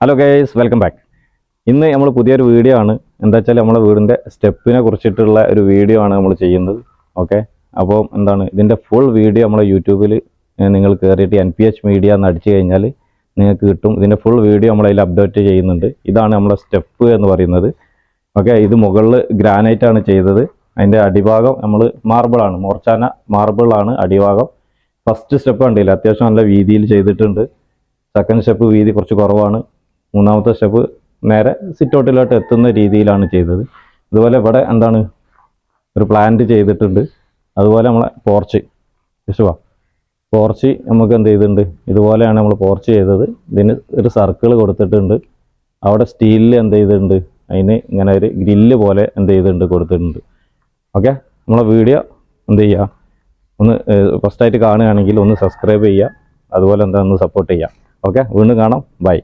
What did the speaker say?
Hello guys welcome back ഇന്ന് നമ്മൾ പുതിയൊരു വീഡിയോ ആണ്. എന്താ വെച്ചാൽ നമ്മളെ വീടിന്റെ സ്റ്റെപ്പിനെ കുറിച്ചിട്ടുള്ള ഒരു വീഡിയോ ആണ് നമ്മൾ ചെയ്യുന്നത്. ഓക്കെ അപ്പോൾ എന്താണ് ഇതിന്റെ ഫുൾ വീഡിയോ നമ്മളെ യൂട്യൂബിൽ നിങ്ങൾ കയറിയിട്ട് എൻ പി എച്ച് മീഡിയ എന്ന് അടിച്ചു കഴിഞ്ഞാൽ നിങ്ങൾക്ക് കിട്ടും. ഇതിന്റെ ഫുൾ വീഡിയോ നമ്മളതിൽ അപ്ഡേറ്റ് ചെയ്യുന്നുണ്ട്. ഇതാണ് നമ്മളെ സ്റ്റെപ്പ് എന്ന് പറയുന്നത്. ഓക്കെ ഇത് മുകളിൽ ഗ്രാനൈറ്റ് ആണ് ചെയ്തത്. അതിന്റെ അടിഭാഗം നമ്മൾ മാർബിളാണ് മോർച്ചാന മാർബിളാണ് അടിഭാഗം. ഫസ്റ്റ് സ്റ്റെപ്പ് കണ്ടില്ല? അത്യാവശ്യം നല്ല വീതിയിൽ ചെയ്തിട്ടുണ്ട്. സെക്കൻഡ് സ്റ്റെപ്പ് വീതി കുറച്ച് കുറവാണ്. മൂന്നാമത്തെ സ്റ്റെപ്പ് നേരെ സിറ്റൗട്ടിലോട്ട് എത്തുന്ന രീതിയിലാണ് ചെയ്തത്. അതുപോലെ ഇവിടെ എന്താണ്? ഒരു പ്ലാന്റ് ചെയ്തിട്ടുണ്ട്. അതുപോലെ നമ്മളെ പോർച്ച് വിഷുവാ. പോർച്ച് നമുക്ക് എന്ത് ചെയ്തിട്ടുണ്ട്? ഇതുപോലെയാണ് നമ്മൾ പോർച്ച് ചെയ്തത്. ഇതിന് ഒരു സർക്കിൾ കൊടുത്തിട്ടുണ്ട്. അവിടെ സ്റ്റീലിൽ എന്ത് ചെയ്തിട്ടുണ്ട്? അതിന് ഇങ്ങനെ ഒരു ഗ്രില്ല് പോലെ എന്ത് ചെയ്തിട്ടുണ്ട്? കൊടുത്തിട്ടുണ്ട്. ഓക്കെ നമ്മളെ വീഡിയോ എന്ത് ചെയ്യുക ഒന്ന് ഫസ്റ്റായിട്ട് കാണുകയാണെങ്കിൽ ഒന്ന് സബ്സ്ക്രൈബ് ചെയ്യുക. അതുപോലെ എന്താ ഒന്ന് സപ്പോർട്ട് ചെയ്യുക. ഓക്കെ വീണ്ടും കാണാം. ബൈ